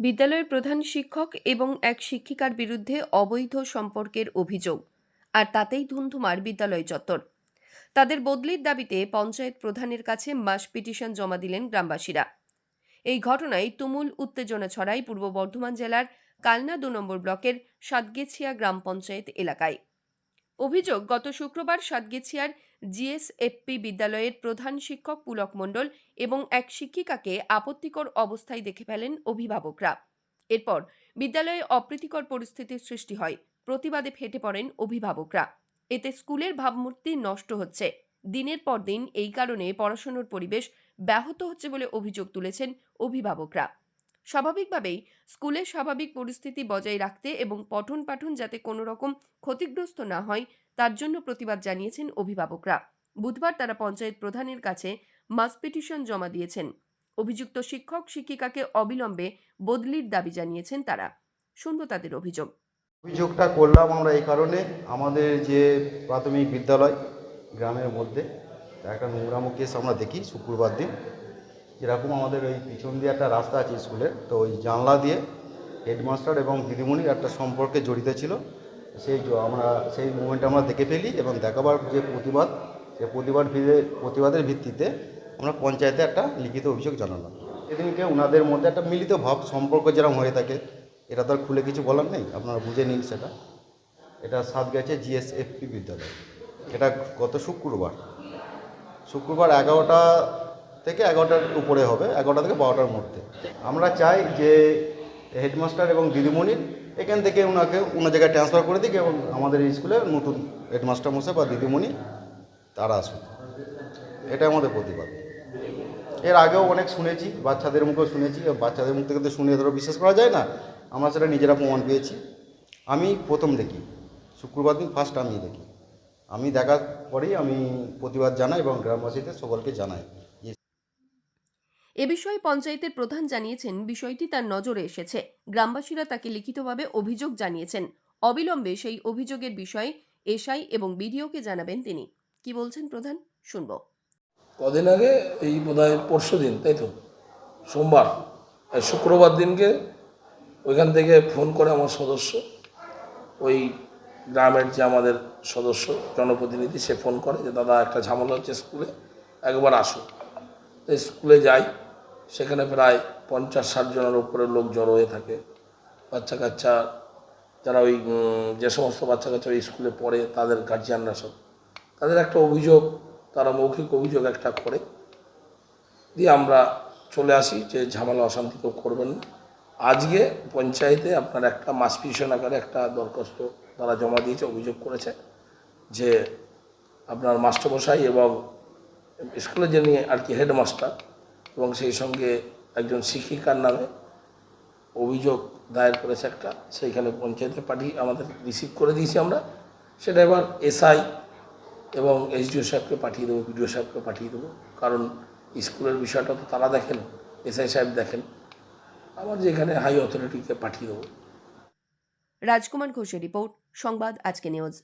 বিদ্যালয়ের প্রধান শিক্ষক এবং এক শিক্ষিকার বিরুদ্ধে অবৈধ সম্পর্কের অভিযোগ, আর তাতেই ধুন্ধুমার বিদ্যালয় চত্বর। তাদের বদলির দাবিতে পঞ্চায়েত প্রধানের কাছে মাস পিটিশন জমা দিলেন গ্রামবাসীরা। এই ঘটনায় তুমুল উত্তেজনা ছড়ায় পূর্ব বর্ধমান জেলার কালনা দু নম্বর ব্লকের সাতগেছিয়া গ্রাম পঞ্চায়েত এলাকায়। অভিযোগ, গত শুক্রবার সাতগেছিয়ার জিএসএফপি বিদ্যালয়ের প্রধান শিক্ষক পুলক মণ্ডল এবং এক শিক্ষিকাকে আপত্তিকর অবস্থায় দেখে ফেলেন অভিভাবকরা। এরপর বিদ্যালয়ে অপ্রীতিকর পরিস্থিতির সৃষ্টি হয়, প্রতিবাদে ফেটে পড়েন অভিভাবকরা। এতে স্কুলের ভাবমূর্তি নষ্ট হচ্ছে। দিনের পর দিন এই কারণে পড়াশোনার পরিবেশ ব্যাহত হচ্ছে বলে অভিযোগ তুলেছেন অভিভাবকরা। স্বাভাবিকভাবেই স্কুলের স্বাভাবিক পরিস্থিতি বজায় রাখতে এবং পঠন পাঠন যাতে কোনো রকম ক্ষতিগ্রস্ত না হয়, তার জন্য প্রতিবাদ জানিয়েছেন অভিভাবকরা। বুধবার তারা পঞ্চায়েত প্রধানের কাছে মাস পিটিশন জমা দিয়েছেন। অভিযুক্ত শিক্ষক শিক্ষিকাকে অবিলম্বে বদলির দাবি জানিয়েছেন তারা। শুনব তাদের অভিযোগ। অভিযোগটা করলাম আমরা এই কারণে। আমাদের যে প্রাথমিক বিদ্যালয়, গ্রামের মধ্যে, একটা নোংরামো কেস আমরা দেখি শুক্রবার দিন। যেরকম আমাদের ওই পিছন দিয়ে একটা রাস্তা আছে স্কুলের তো ওই জানলা দিয়ে হেডমাস্টার এবং দিদিমণির একটা সম্পর্কে জড়িত ছিল। সেই আমরা, সেই মুভমেন্ট আমরা দেখে ফেলি এবং দেখাবার যে প্রতিবাদ, সে প্রতিবাদ প্রতিবাদের ভিত্তিতে আমরা পঞ্চায়েতে একটা লিখিত অভিযোগ জানালাম। সেদিনকে ওনাদের মধ্যে একটা মিলিত ভাব, সম্পর্ক যেরকম হয়ে থাকে, এটা তো আর খুলে কিছু বলার নেই, আপনারা বুঝে নিন সেটা। এটা সাত গেছে জিএসএফপি বিদ্যালয়। এটা গত শুক্রবার। শুক্রবার এগারোটা থেকে এগারোটার উপরে হবে, এগারোটা থেকে বারোটার মধ্যে। আমরা চাই যে হেডমাস্টার এবং দিদিমণির এখান থেকে ওনাকে অন্য জায়গায় ট্রান্সফার করে দিক এবং আমাদের স্কুলে নতুন হেডমাস্টার মশাই বা দিদিমণি তারা আসুন এটা আমাদের প্রতিবাদ। এর আগেও অনেক শুনেছি, বাচ্চাদের মুখেও শুনেছি বাচ্চাদের মুখ থেকে তো শুনে ধরো বিশ্বাস করা যায় না, আমরা সেটা নিজেরা প্রমাণ পেয়েছি। আমি প্রথম দেখি, শুক্রবার দিন ফার্স্ট আমি দেখি। আমি দেখার পরেই আমি প্রতিবাদ জানাই এবং গ্রামবাসীদের সকলকে জানাই। এ বিষয়ে পঞ্চায়েতের প্রধান জানিয়েছেন, বিষয়টি তার নজরে এসেছে। গ্রামবাসীরা তাকে লিখিতভাবে অভিযোগ জানিয়েছেন। অবিলম্বে সেই অভিযোগের বিষয়ে এসআই এবং বিডিওকে জানাবেন তিনি। কি বলছেন প্রধান? শুনব। কদিন আগে এই বোধহয় পরশু দিন, তাই তো? সোমবার শুক্রবার দিনকে ওইখান থেকে ফোন করে আমার সদস্য, ওই গ্রামের যে আমাদের সদস্য, জনপ্রতিনিধি, সে ফোন করে যে, দাদা, একটা ঝামেলা হচ্ছে স্কুলে, একবার আসো। স্কুলে যাই সেখানে প্রায় পঞ্চাশ, ষাট জনের উপরে লোক জড়ো হয়ে থাকে। বাচ্চা কাচ্চা যারা ওই যে সমস্ত বাচ্চা কাচ্চা ওই স্কুলে পড়ে, তাদের গার্জিয়ানরা সব। তাদের একটা অভিযোগ, তারা মৌখিক অভিযোগ একটা করে। দিয়ে আমরা চলে আসি যে ঝামেলা অশান্তি কেউ করবেন না। আজকে পঞ্চায়েতে আপনার একটা মাস পিটিশন আকারে একটা দরখাস্ত তারা জমা দিয়েছে, অভিযোগ করেছে যে আপনার মাস্টারমশাই এবং স্কুলে যিনি আর কি হেডমাস্টার এবং সেই সঙ্গে একজন শিক্ষিকার নামে অভিযোগ দায়ের করেছে একটা, সেইখানে পঞ্চায়েতে পাঠিয়ে আমাদের রিসিভ করে দিয়েছি আমরা। সেটা এবার এসআই এবং এসডিও সাহেবকে পাঠিয়ে দেবো বিডিও সাহেবকে পাঠিয়ে দেবো। কারণ স্কুলের বিষয়টা তো তারা দেখেন এসআই সাহেব দেখেন। আমার যেখানে হাই অথরিটিকে পাঠিয়ে দেবো। রাজকুমার ঘোষের রিপোর্ট, সংবাদ আজকে নিউজ